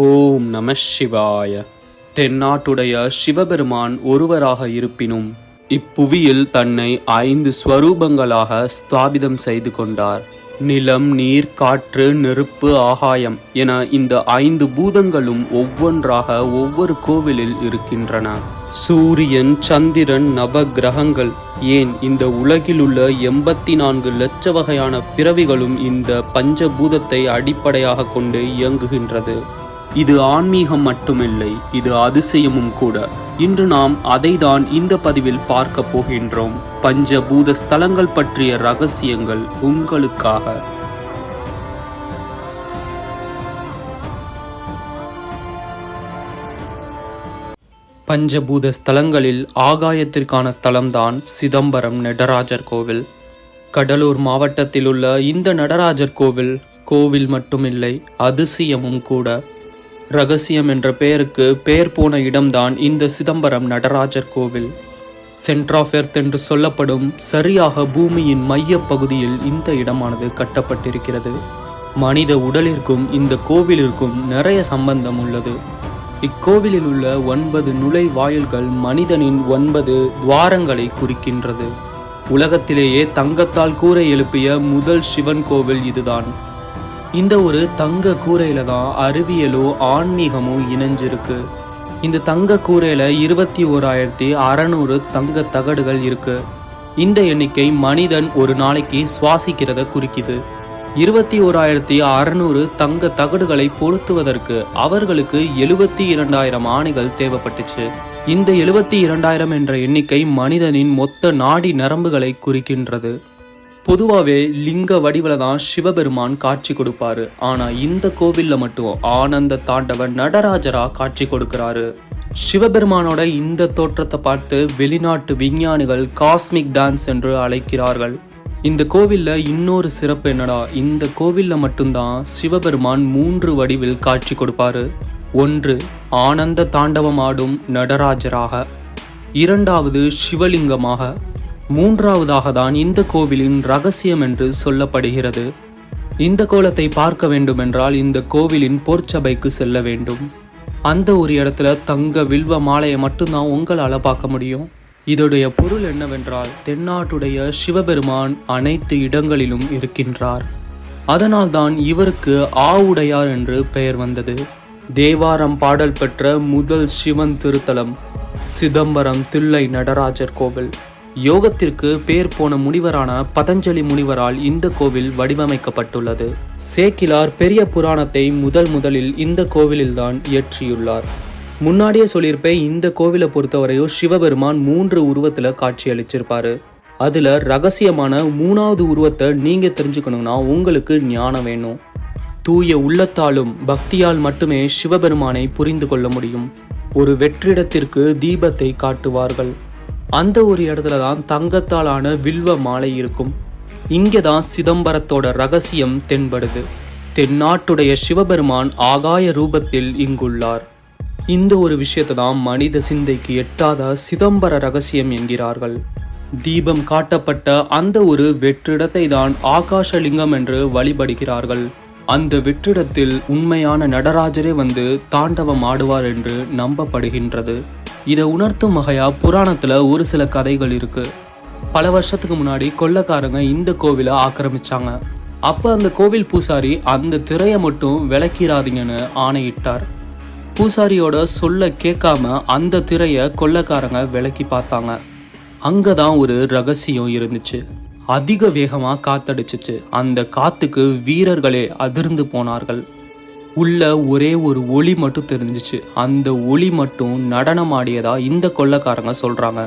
ஓம் நம சிவாய. தென்னாட்டுடைய சிவபெருமான் ஒருவராக இருப்பினும் இப்புவியில் தன்னை ஐந்து ஸ்வரூபங்களாக ஸ்தாபிதம் செய்து கொண்டார். நிலம் நீர் காற்று நெருப்பு ஆகாயம் என இந்த ஐந்து பூதங்களும் ஒவ்வொன்றாக ஒவ்வொரு கோவிலில் இருக்கின்றன. சூரியன் சந்திரன் நவ கிரகங்கள் ஏன் இந்த உலகிலுள்ள எண்பத்தி நான்கு லட்ச வகையான பிறவிகளும் இந்த பஞ்சபூதத்தை அடிப்படையாக கொண்டு இயங்குகின்றது? இது ஆன்மீகம் மட்டுமில்லை இது அதிசயமும் கூட. இன்று நாம் அதைதான் இந்த பதிவில் பார்க்க போகின்றோம். பஞ்சபூத ஸ்தலங்கள் பற்றிய ரகசியங்கள் உங்களுக்காக. பஞ்சபூத ஸ்தலங்களில் ஆகாயத்திற்கான ஸ்தலம்தான் சிதம்பரம் நடராஜர் கோவில். கடலூர் மாவட்டத்தில் உள்ள இந்த நடராஜர் கோவில் கோவில் மட்டுமில்லை அதிசயமும் கூட. ரகசியம் என்ற பெயருக்கு பெயர் போன இடம்தான் இந்த சிதம்பரம் நடராஜர் கோவில். சென்டர் ஆஃப் எர்த் என்று சொல்லப்படும் சரியாக பூமியின் மைய பகுதியில் இந்த இடமானது கட்டப்பட்டிருக்கிறது. மனித உடலிற்கும் இந்த கோவிலிற்கும் நிறைய சம்பந்தம் உள்ளது. இக்கோவிலில் உள்ள ஒன்பது நுழைவாயில்கள் மனிதனின் ஒன்பது துவாரங்களை குறிக்கின்றது. உலகத்திலேயே தங்கத்தால் கூரை எழுப்பிய முதல் சிவன் கோவில் இதுதான். இந்த ஒரு தங்க கூரையில தான் அறிவியலோ ஆன்மீகமோ இணைஞ்சிருக்கு. இந்த தங்க கூரையில இருபத்தி ஓராயிரத்தி அறநூறு தங்க தகடுகள் இருக்கு. இந்த எண்ணிக்கை மனிதன் ஒரு நாளைக்கு சுவாசிக்கிறத குறிக்குது. இருபத்தி ஓராயிரத்தி அறநூறு தங்க தகடுகளை பொருத்துவதற்கு அவர்களுக்கு எழுபத்தி இரண்டாயிரம் ஆணைகள் தேவைப்பட்டுச்சு. இந்த எழுபத்தி இரண்டாயிரம் என்ற எண்ணிக்கை மனிதனின் மொத்த நாடி நரம்புகளை குறிக்கின்றது. பொதுவாகவே லிங்க வடிவில் தான் சிவபெருமான் காட்சி கொடுப்பாரு. ஆனால் இந்த கோவிலில் மட்டும் ஆனந்த தாண்டவன் நடராஜரா காட்சி கொடுக்கிறாரு. சிவபெருமானோட இந்த தோற்றத்தை பார்த்து வெளிநாட்டு விஞ்ஞானிகள் காஸ்மிக் டான்ஸ் என்று அழைக்கிறார்கள். இந்த கோவிலில் இன்னொரு சிறப்பு என்னடா இந்த கோவிலில் மட்டும்தான் சிவபெருமான் மூன்று வடிவில் காட்சி கொடுப்பாரு. ஒன்று ஆனந்த தாண்டவம் ஆடும் நடராஜராக. இரண்டாவது சிவலிங்கமாக. மூன்றாவதாக தான் இந்த கோவிலின் ரகசியம் என்று சொல்லப்படுகிறது. இந்த கோலத்தை பார்க்க வேண்டுமென்றால் இந்த கோவிலின் போர்ச்சபைக்கு செல்ல வேண்டும். அந்த ஒரு இடத்துல தங்க வில்வ மாலையை மட்டும்தான் உங்களால் பார்க்க முடியும். இதோடைய பொருள் என்னவென்றால் தென்னாட்டுடைய சிவபெருமான் அனைத்து இடங்களிலும் இருக்கின்றார். அதனால்தான் இவருக்கு ஆவுடையார் என்று பெயர் வந்தது. தேவாரம் பாடல் பெற்ற முதல் சிவன் திருத்தலம் சிதம்பரம் தில்லை நடராஜர் கோவில். யோகத்திற்கு பேர் போன முனிவரான பதஞ்சலி முனிவரால் இந்த கோவில் வடிவமைக்கப்பட்டுள்ளது. சேக்கிலார் பெரிய புராணத்தை முதல் முதலில் இந்த கோவிலில்தான் இயற்றியுள்ளார். முன்னாடியே சொல்லியிருப்பேன் இந்த கோவிலை பொறுத்தவரையும் சிவபெருமான் மூன்று உருவத்தில் காட்சியளிச்சிருப்பாரு. அதில் ரகசியமான மூணாவது உருவத்தை நீங்கள் தெரிஞ்சுக்கணுன்னா உங்களுக்கு ஞானம் வேணும். தூய உள்ளத்தாலும் பக்தியால் மட்டுமே சிவபெருமானை புரிந்து கொள்ள முடியும். ஒரு வெற்றிடத்திற்கு தீபத்தை காட்டுவார்கள். அந்த ஒரு இடத்துல தான் தங்கத்தாலான வில்வ மாலை இருக்கும். இங்கே தான் சிதம்பரத்தோட ரகசியம் தென்படுது. தென்னாட்டுடைய சிவபெருமான் ஆகாய ரூபத்தில் இங்குள்ளார். இந்த ஒரு விஷயத்தை தான் மனித சிந்தைக்கு எட்டாத சிதம்பர ரகசியம் என்கிறார்கள். தீபம் காட்டப்பட்ட அந்த ஒரு வெற்றிடத்தை தான் ஆகாஷலிங்கம் என்று வழிபடுகிறார்கள். அந்த வெற்றிடத்தில் உண்மையான நடராஜரே வந்து தாண்டவம் ஆடுவார் என்று நம்பப்படுகின்றது. இதை உணர்த்தும் வகையாக புராணத்தில் ஒரு சில கதைகள் இருக்குது பல வருஷத்துக்கு முன்னாடி கொள்ளக்காரங்க இந்த கோவிலை ஆக்கிரமிச்சாங்க. அப்போ அந்த கோவில் பூசாரி அந்த திரையை மட்டும் விளக்கிறாதீங்கன்னு ஆணையிட்டார். பூசாரியோட சொல்ல கேட்காம அந்த திரையை கொள்ளக்காரங்க விலக்கி பார்த்தாங்க. அங்கே தான் ஒரு ரகசியம் இருந்துச்சு. அதிக வேகமாக காத்தடிச்சிச்சு. அந்த காத்துக்கு வீரர்களே அதிர்ந்து போனார்கள். உள்ள ஒரே ஒரு ஒளி மட்டும் தெரிஞ்சிச்சு. அந்த ஒளி மட்டும் நடனமாடியதா இந்த கொள்ளக்காரங்க சொல்றாங்க.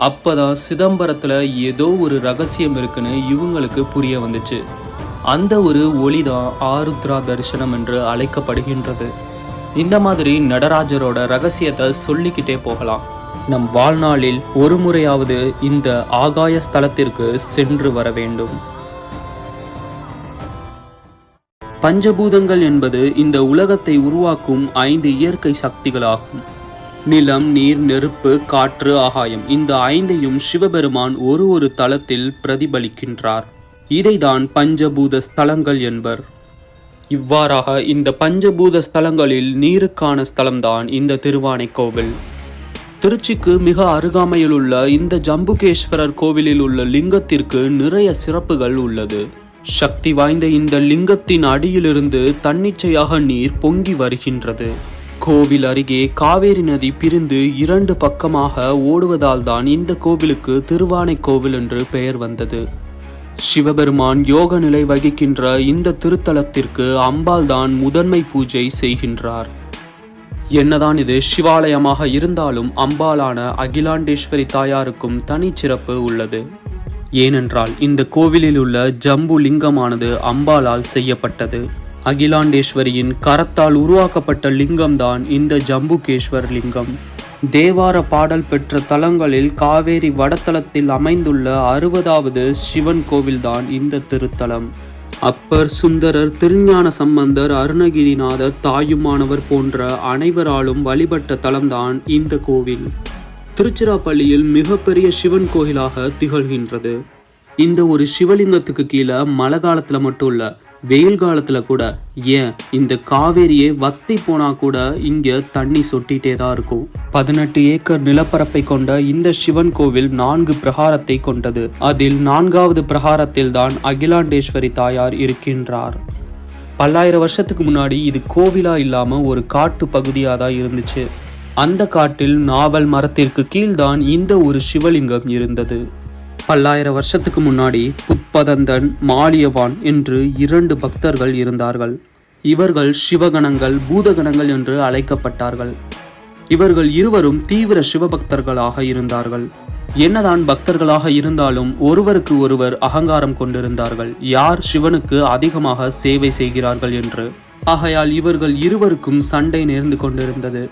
அப்பதான் சிதம்பரத்துல ஏதோ ஒரு ரகசியம் இருக்குன்னு இவங்களுக்கு புரிய வந்துச்சு. அந்த ஒரு ஒளி தான் ஆருத்ரா தரிசனம் என்று அழைக்கப்படுகின்றது. இந்த மாதிரி நடராஜரோட ரகசியத்தை சொல்லிக்கிட்டே போகலாம். நம் வாழ்நாளில் ஒரு முறையாவது இந்த ஆகாய ஸ்தலத்திற்கு சென்று வர வேண்டும். பஞ்சபூதங்கள் என்பது இந்த உலகத்தை உருவாக்கும் ஐந்து இயற்கை சக்திகளாகும். நிலம் நீர் நெருப்பு காற்று ஆகாயம். இந்த ஐந்தையும் சிவபெருமான் ஒரு ஒரு தளத்தில் பிரதிபலிக்கின்றார். இதைதான் பஞ்சபூத ஸ்தலங்கள் என்பர். இவ்வாறாக இந்த பஞ்சபூத ஸ்தலங்களில் நீருக்கான ஸ்தலம்தான் இந்த திருவானைக்கோவில் திருச்சிக்கு மிக அருகாமையில் உள்ள இந்த ஜம்புகேஸ்வரர் கோவிலில் உள்ள லிங்கத்திற்கு நிறைய சிறப்புகள் உள்ளது. சக்தி வாய்ந்த இந்த லிங்கத்தின் அடியிலிருந்து தன்னிச்சையாக நீர் பொங்கி வருகின்றது. கோவில் அருகே காவேரி நதி பிரிந்து இரண்டு பக்கமாக ஓடுவதால் தான் இந்த கோவிலுக்கு திருவானைக்கோவில் என்று பெயர் வந்தது. சிவபெருமான் யோக நிலை வகிக்கின்ற இந்த திருத்தலத்திற்கு அம்பாள் தான் முதன்மை பூஜை செய்கின்றார். என்னதான் இது சிவாலயமாக இருந்தாலும் அம்பாளான அகிலாண்டேஸ்வரி தாயாருக்கும் தனிச்சிறப்பு உள்ளது. ஏனென்றால் இந்த கோவிலில் உள்ள ஜம்பு லிங்கமானது அம்பாளால் செய்யப்பட்டது. அகிலாண்டேஸ்வரியின் கரத்தால் உருவாக்கப்பட்ட லிங்கம்தான் இந்த ஜம்புகேஸ்வர் லிங்கம். தேவார பாடல் பெற்ற தலங்களில் காவேரி வடத்தலத்தில் அமைந்துள்ள அறுபதாவது சிவன் கோவில்தான் இந்த திருத்தலம். அப்பர் சுந்தரர் திருஞான சம்பந்தர் அருணகிரிநாதர் தாயுமானவர் போன்ற அனைவராலும் வழிபட்ட தலம்தான் இந்த கோவில். திருச்சிராப்பள்ளியில் மிகப்பெரிய சிவன் கோயிலாக திகழ்கின்றது. இந்த ஒரு சிவலிங்கத்துக்கு கீழே மழை காலத்தில் மட்டும் இல்ல வெயில் காலத்தில் கூட ஏன் இந்த காவேரியே வத்தி போனா கூட இங்க தண்ணி சொட்டிட்டே தான் இருக்கும். பதினெட்டு ஏக்கர் நிலப்பரப்பை கொண்ட இந்த சிவன் கோவில் நான்கு பிரகாரத்தை கொண்டது. அதில் நான்காவது பிரகாரத்தில் தான் அகிலாண்டேஸ்வரி தாயார் இருக்கின்றார். பல்லாயிரம் வருஷத்துக்கு முன்னாடி இது கோவிலா இல்லாம ஒரு காட்டு பகுதியாக தான் இருந்துச்சு. அந்த காட்டில் நாவல் மரத்திற்கு கீழ்தான் இந்த ஒரு சிவலிங்கம் இருந்தது. பல்லாயிரம் வருஷத்துக்கு முன்னாடி புத்பதந்தன் மாலியவான் என்று இரண்டு பக்தர்கள் இருந்தார்கள். இவர்கள் சிவகணங்கள் பூதகணங்கள் என்று அழைக்கப்பட்டார்கள். இவர்கள் இருவரும் தீவிர சிவபக்தர்களாக இருந்தார்கள். என்னதான் பக்தர்களாக இருந்தாலும் ஒருவருக்கு ஒருவர் அகங்காரம் கொண்டிருந்தார்கள். யார் சிவனுக்கு அதிகமாக சேவை செய்கிறார்கள் என்று. ஆகையால் இவர்கள் இருவருக்கும் சண்டை நேர்ந்து கொண்டிருந்தது.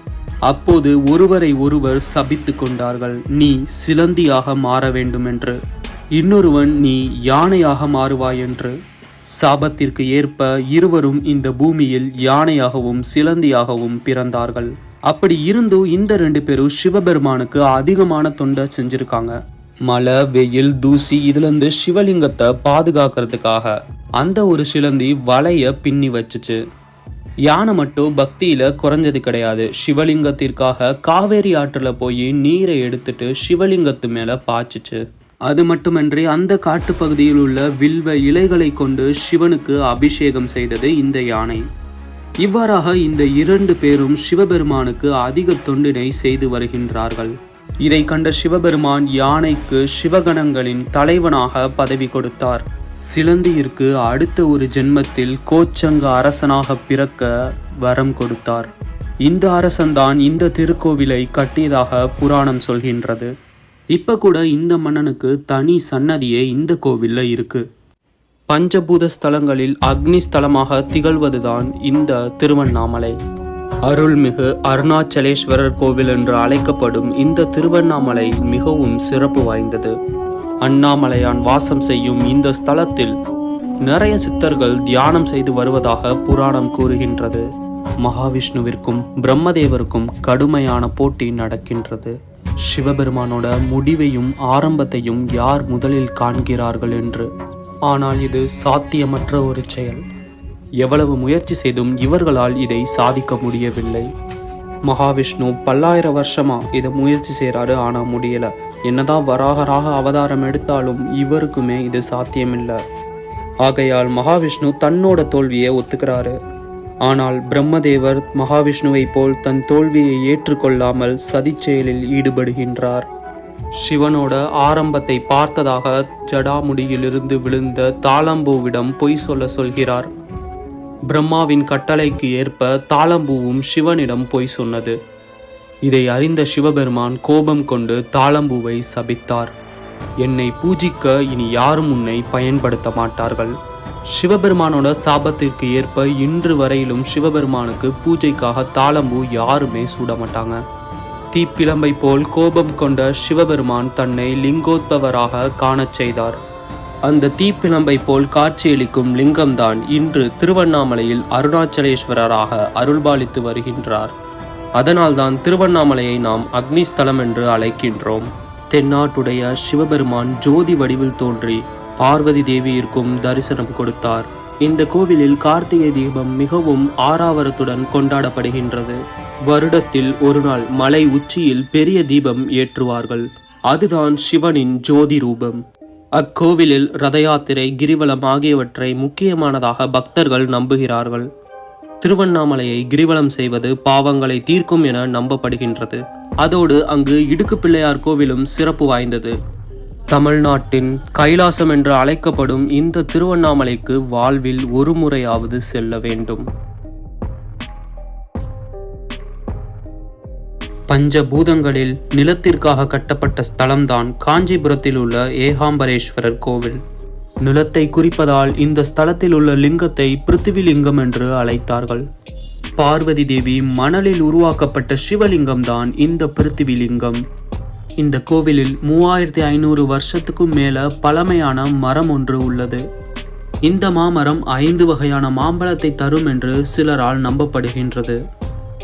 அப்போது ஒருவரை ஒருவர் சபித்து கொண்டார்கள். நீ சிலந்தியாக மாற வேண்டும் என்று இன்னொருவன் நீ யானையாக மாறுவாய் என்று. சாபத்திற்கு ஏற்ப இருவரும் இந்த பூமியில் யானையாகவும் சிலந்தியாகவும் பிறந்தார்கள். அப்படி இருந்தும் இந்த ரெண்டு பேரும் சிவபெருமானுக்கு அதிகமான தொண்டை செஞ்சிருக்காங்க. மழை வெயில் தூசி இதுலேருந்து சிவலிங்கத்தை பாதுகாக்கிறதுக்காக அந்த ஒரு சிலந்தி வலைய பின்னி வச்சுச்சு. யானை மட்டும் பக்தியில் குறைஞ்சது கிடையாது. சிவலிங்கத்திற்காக காவேரி ஆற்றில் போய் நீரை எடுத்துட்டு சிவலிங்கத்து மேலே பாய்ச்சுச்சு. அது மட்டுமன்றி அந்த காட்டுப்பகுதியில் உள்ள வில்வ இலைகளை கொண்டு சிவனுக்கு அபிஷேகம் செய்தது இந்த யானை. இவ்வாறாக இந்த இரண்டு பேரும் சிவபெருமானுக்கு அதிக தொண்டினை செய்து வருகின்றார்கள். இதை கண்ட சிவபெருமான் யானைக்கு சிவகணங்களின் தலைவனாக பதவி கொடுத்தார். சிலந்தியிற்கு அடுத்த ஒரு ஜென்மத்தில் கோச்சங்க அரசனாக பிறக்க வரம் கொடுத்தார். இந்த அரசன்தான் இந்த திருக்கோவிலை கட்டியதாக புராணம் சொல்கின்றது. இப்ப கூட இந்த மன்னனுக்கு தனி சன்னதியே இந்த கோவிலில் இருக்கு. பஞ்சபூத ஸ்தலங்களில் அக்னி ஸ்தலமாக திகழ்வதுதான் இந்த திருவண்ணாமலை. அருள்மிகு அருணாச்சலேஸ்வரர் கோவில் என்று அழைக்கப்படும் இந்த திருவண்ணாமலை மிகவும் சிறப்பு வாய்ந்தது. அண்ணாமலையான் வாசம் செய்யும் இந்த ஸ்தலத்தில் நிறைய சித்தர்கள் தியானம் செய்து வருவதாக புராணம் கூறுகின்றது. மகாவிஷ்ணுவிற்கும் பிரம்மதேவருக்கும் கடுமையான போட்டி நடக்கின்றது. சிவபெருமானோட முடிவையும் ஆரம்பத்தையும் யார் முதலில் காண்கிறார்கள் என்று. ஆனால் இது சாத்தியமற்ற ஒரு செயல். எவ்வளவு முயற்சி செய்தும் இவர்களால் இதை சாதிக்க முடியவில்லை. மகாவிஷ்ணு பல்லாயிரம் வருஷமா இதை முயற்சி செய்கிறாரு ஆனால் முடியலை. என்னதான் வராகராக அவதாரம் எடுத்தாலும் இவருக்குமே இது சாத்தியமில்லை. ஆகையால் மகாவிஷ்ணு தன்னோட தோல்வியை ஒத்துக்கிறாரு. ஆனால் பிரம்மதேவர் மகாவிஷ்ணுவைப் போல் தன் தோல்வியை ஏற்றுக்கொள்ளாமல் சதிச்செயலில் ஈடுபடுகின்றார். சிவனோட ஆரம்பத்தை பார்த்ததாக ஜடாமுடியிலிருந்து விழுந்த தாளம்பூவிடம் பொய் சொல்ல சொல்கிறார். பிரம்மாவின் கட்டளைக்கு ஏற்ப தாளம்பூவும் சிவனிடம் பொய் சொன்னது. இதை அறிந்த சிவபெருமான் கோபம் கொண்டு தாளம்பூவை சபித்தார். என்னை பூஜிக்க இனி யாரும் உன்னை பயன்படுத்த மாட்டார்கள். சிவபெருமானோட சாபத்திற்கு ஏற்ப இன்று வரையிலும் சிவபெருமானுக்கு பூஜைக்காக தாளம்பூ யாருமே சூட மாட்டாங்க தீப்பிழம்பை போல் கோபம் கொண்ட சிவபெருமான் தன்னை லிங்கோத்பவராக காணச் செய்தார். அந்த தீப்பிழம்பை போல் காட்சியளிக்கும் லிங்கம்தான் இன்று திருவண்ணாமலையில் அருணாச்சலேஸ்வரராக அருள்பாலித்து வருகின்றார். அதனால்தான் திருவண்ணாமலையை நாம் அக்னிஸ்தலம் என்று அழைக்கின்றோம். தென்னாட்டுடைய சிவபெருமான் ஜோதி வடிவில் தோன்றி பார்வதி தேவியிற்கும் தரிசனம் கொடுத்தார். இந்த கோவிலில் கார்த்திகை தீபம் மிகவும் ஆறாவரத்துடன் கொண்டாடப்படுகின்றது. வருடத்தில் ஒரு நாள் மலை உச்சியில் பெரிய தீபம் ஏற்றுவார்கள். அதுதான் சிவனின் ஜோதி ரூபம். அக்கோவிலில் ரத யாத்திரை கிரிவலம் ஆகியவற்றை முக்கியமானதாக பக்தர்கள் நம்புகிறார்கள். திருவண்ணாமலையை கிரிவலம் செய்வது பாவங்களை தீர்க்கும் என நம்பப்படுகின்றது. அதோடு அங்கு இடுக்கு பிள்ளையார் கோவிலும் சிறப்பு வாய்ந்தது. தமிழ்நாட்டின் கைலாசம் என்று அழைக்கப்படும் இந்த திருவண்ணாமலைக்கு வாழ்வில் ஒரு முறையாவது செல்ல வேண்டும். பஞ்சபூதங்களில் நிலத்திற்காக கட்டப்பட்ட ஸ்தலம்தான் காஞ்சிபுரத்தில் உள்ள ஏகாம்பரேஸ்வரர் கோவில். நிலத்தை குறிப்பதால் இந்த ஸ்தலத்தில் உள்ள லிங்கத்தை பிருத்திவிலிங்கம் என்று அழைத்தார்கள். பார்வதி தேவி மணலில் உருவாக்கப்பட்ட சிவலிங்கம் தான் இந்த பிருத்திவிலிங்கம். இந்த கோவிலில் மூவாயிரத்தி ஐநூறு வருஷத்துக்கும் மேல பழமையான மரம் ஒன்று உள்ளது. இந்த மாமரம் ஐந்து வகையான மாம்பழத்தை தரும் என்று சிலரால் நம்பப்படுகின்றது.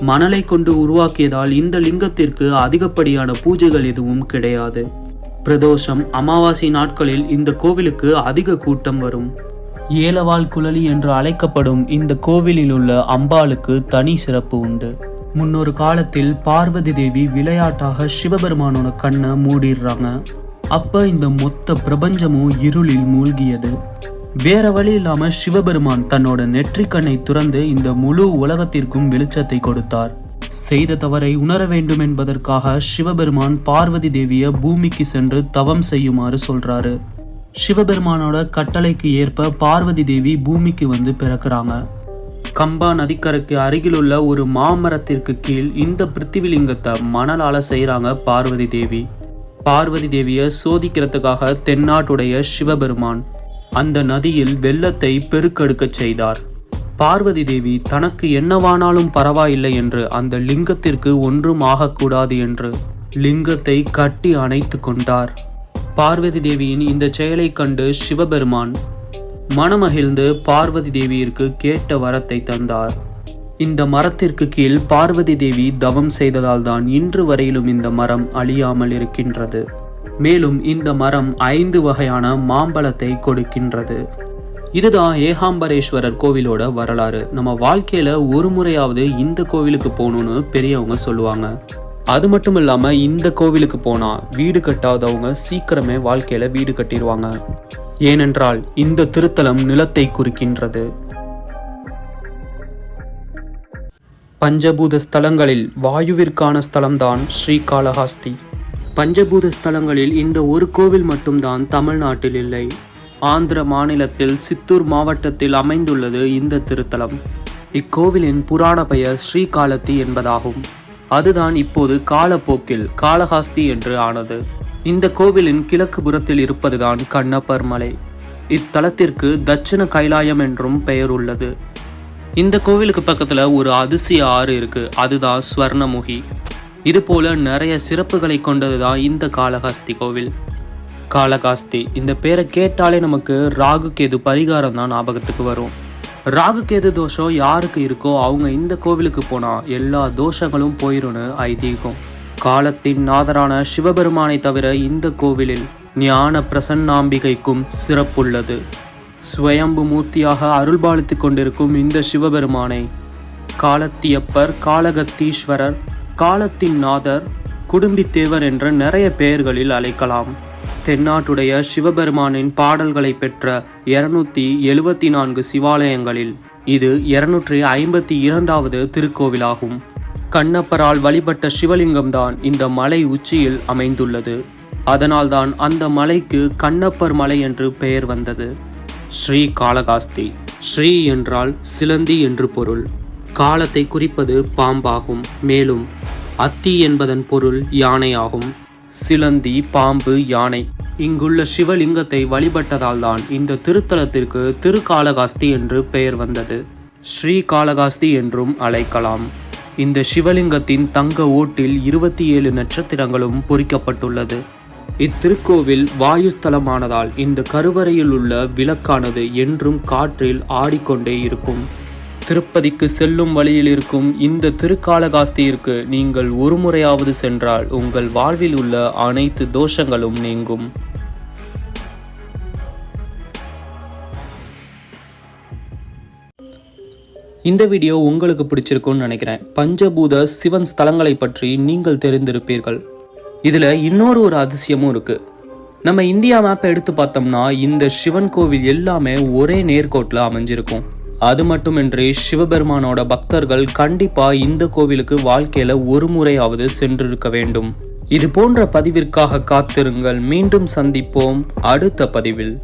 மணலை கொண்டு உருவாக்கியதால் இந்த லிங்கத்திற்கு அதிகப்படியான பூஜைகள் எதுவும் கிடையாது. பிரதோஷம் அமாவாசை நாட்களில் இந்த கோவிலுக்கு அதிக கூட்டம் வரும். ஏலவாள் குழலி என்று அழைக்கப்படும் இந்த கோவிலில் உள்ள அம்பாளுக்கு தனி சிறப்பு உண்டு. முன்னொரு காலத்தில் பார்வதி தேவி விளையாட்டாக சிவபெருமானோட கண்ணை மூடிடுறாங்க. அப்ப இந்த மொத்த பிரபஞ்சமும் இருளில் மூழ்கியது. வேற வழி இல்லாம சிவபெருமான் தன்னோட நெற்றிக்கண்ணை துறந்து இந்த முழு உலகத்திற்கும் வெளிச்சத்தை கொடுத்தார். செய்த தவறை உணர வேண்டும் என்பதற்காக சிவபெருமான் பார்வதி தேவியை பூமிக்கு சென்று தவம் செய்யுமாறு சொல்றாரு. சிவபெருமானோட கட்டளைக்கு ஏற்ப பார்வதி தேவி பூமிக்கு வந்து பிறக்கிறாங்க. கம்பா நதிக்கரைக்கு அருகிலுள்ள ஒரு மாமரத்திற்கு கீழ் இந்த பிருத்திவிலிங்கத்தை மணலால செய்கிறாங்க பார்வதி தேவி. பார்வதி தேவியை சோதிக்கிறதுக்காக தென்னாட்டுடைய சிவபெருமான் அந்த நதியில் வெள்ளத்தை பெருக்கெடுக்கச் செய்தார். பார்வதி தேவி தனக்கு என்னவானாலும் பரவாயில்லை என்று அந்த லிங்கத்திற்கு ஒன்றும் ஆகக்கூடாது என்று லிங்கத்தை கட்டி அணைத்து கொண்டார். பார்வதி தேவியின் இந்த செயலை கண்டு சிவபெருமான் மனமகிழ்ந்து பார்வதி தேவியிற்கு கேட்ட வரத்தை தந்தார். இந்த மரத்திற்கு கீழ் பார்வதி தேவி தவம் செய்ததால் தான் இன்று வரையிலும் இந்த மரம் அழியாமல் இருக்கின்றது. மேலும் இந்த மரம் ஐந்து வகையான மாம்பழத்தை கொடுக்கின்றது. இதுதான் ஏகாம்பரேஸ்வரர் கோவிலோட வரலாறு. நம்ம வாழ்க்கையில ஒரு முறையாவது இந்த கோவிலுக்கு போகணும்னு பெரியவங்க சொல்லுவாங்க. அது மட்டும் இல்லாம இந்த கோவிலுக்கு போனா வீடு கட்டாதவங்க சீக்கிரமே வாழ்க்கையில வீடு கட்டிடுவாங்க. ஏனென்றால் இந்த திருத்தலம் நிலத்தை குறிக்கின்றது. பஞ்சபூத ஸ்தலங்களில் வாயுவிற்கான ஸ்தலம்தான் ஸ்ரீகாளஹாஸ்தி. பஞ்சபூத ஸ்தலங்களில் இந்த ஒரு கோவில் மட்டும்தான் தமிழ்நாட்டில் இல்லை. ஆந்திர மாநிலத்தில் சித்தூர் மாவட்டத்தில் அமைந்துள்ளது இந்த திருத்தலம். இக்கோவிலின் புராண பெயர் ஸ்ரீகாலத்தி என்பதாகும். அதுதான் இப்போது காலப்போக்கில் காளஹஸ்தி என்று ஆனது. இந்த கோவிலின் கிழக்கு புறத்தில் இருப்பதுதான் கண்ணப்பர் மலை. இத்தலத்திற்கு தட்சிண கைலாயம் என்றும் பெயர் உள்ளது. இந்த கோவிலுக்கு பக்கத்தில் ஒரு அதிசய ஆறு இருக்கு. அதுதான் ஸ்வர்ணமுகி. இதுபோல நிறைய சிறப்புகளை கொண்டதுதான் இந்த காளஹஸ்தி கோவில். காளகாஸ்தி இந்த பேரை கேட்டாலே நமக்கு ராகு கேது பரிகாரம் தான் ஞாபகத்துக்கு வரும். ராகு கேது தோஷம் யாருக்கு இருக்கோ அவங்க இந்த கோவிலுக்கு போனால் எல்லா தோஷங்களும் போயிடும்னு ஐதீகம். காலத்தின் நாதரான சிவபெருமானை தவிர இந்த கோவிலில் ஞான பிரசன்னாம்பிகைக்கும் சிறப்புள்ளது. ஸ்வயம்பு மூர்த்தியாக அருள்பாலித்துக் கொண்டிருக்கும் இந்த சிவபெருமானை காலத்தியப்பர் காலகத்தீஸ்வரர் காலத்தின் நாதர் குடும்பித்தேவர் என்ற நிறைய பெயர்களில் அழைக்கலாம். தென்னாட்டுடைய சிவபெருமானின் பாடல்களை பெற்ற இருநூத்தி எழுவத்தி நான்கு சிவாலயங்களில் இது இருநூற்றி ஐம்பத்தி இரண்டாவது திருக்கோவிலாகும். கண்ணப்பரால் வழிபட்ட சிவலிங்கம்தான் இந்த மலை உச்சியில் அமைந்துள்ளது. அதனால்தான் அந்த மலைக்கு கண்ணப்பர் மலை என்று பெயர் வந்தது. ஸ்ரீ காளகாஸ்தி. ஸ்ரீ என்றால் சிலந்தி என்று பொருள். காலத்தை குறிப்பது பாம்பாகும். மேலும் அத்தி என்பதன் பொருள் யானையாகும். சிலந்தி பாம்பு யானை. இங்குள்ள சிவலிங்கத்தை வழிபட்டதால் தான் இந்த திருத்தலத்திற்கு திருக்காளகாஸ்தி என்று பெயர் வந்தது. ஸ்ரீ காளகாஸ்தி என்றும் அழைக்கலாம். இந்த சிவலிங்கத்தின் தங்க ஓட்டில் இருபத்தி ஏழு நட்சத்திரங்களும் பொறிக்கப்பட்டுள்ளது. இத்திருக்கோவில் வாயுஸ்தலமானதால் இந்த கருவறையில் உள்ள விளக்கானது என்றும் காற்றில் ஆடிக்கொண்டே இருக்கும். திருப்பதிக்கு செல்லும் வழியில் இருக்கும் இந்த திருக்காளகாஸ்தியிற்கு நீங்கள் ஒரு முறையாவது சென்றால் உங்கள் வாழ்வில் உள்ள அனைத்து தோஷங்களும் நீங்கும். இந்த வீடியோ உங்களுக்கு பிடிச்சிருக்கும்னு நினைக்கிறேன். பஞ்சபூத சிவன் ஸ்தலங்களை பற்றி நீங்கள் தெரிந்திருப்பீர்கள். இதில் இன்னொரு ஒரு அதிசயமும் இருக்கு. நம்ம இந்தியா மேப்பை எடுத்து பார்த்தோம்னா இந்த சிவன் கோவில் எல்லாமே ஒரே நேர்கோட்டில் அமைஞ்சிருக்கும். அது மட்டுமின்றி சிவபெருமானோட பக்தர்கள் கண்டிப்பா இந்த கோவிலுக்கு வாழ்க்கையில ஒரு முறையாவது சென்றிருக்க வேண்டும். இது போன்ற பதிவிற்காக காத்திருங்கள். மீண்டும் சந்திப்போம். அடுத்த பதிவில்.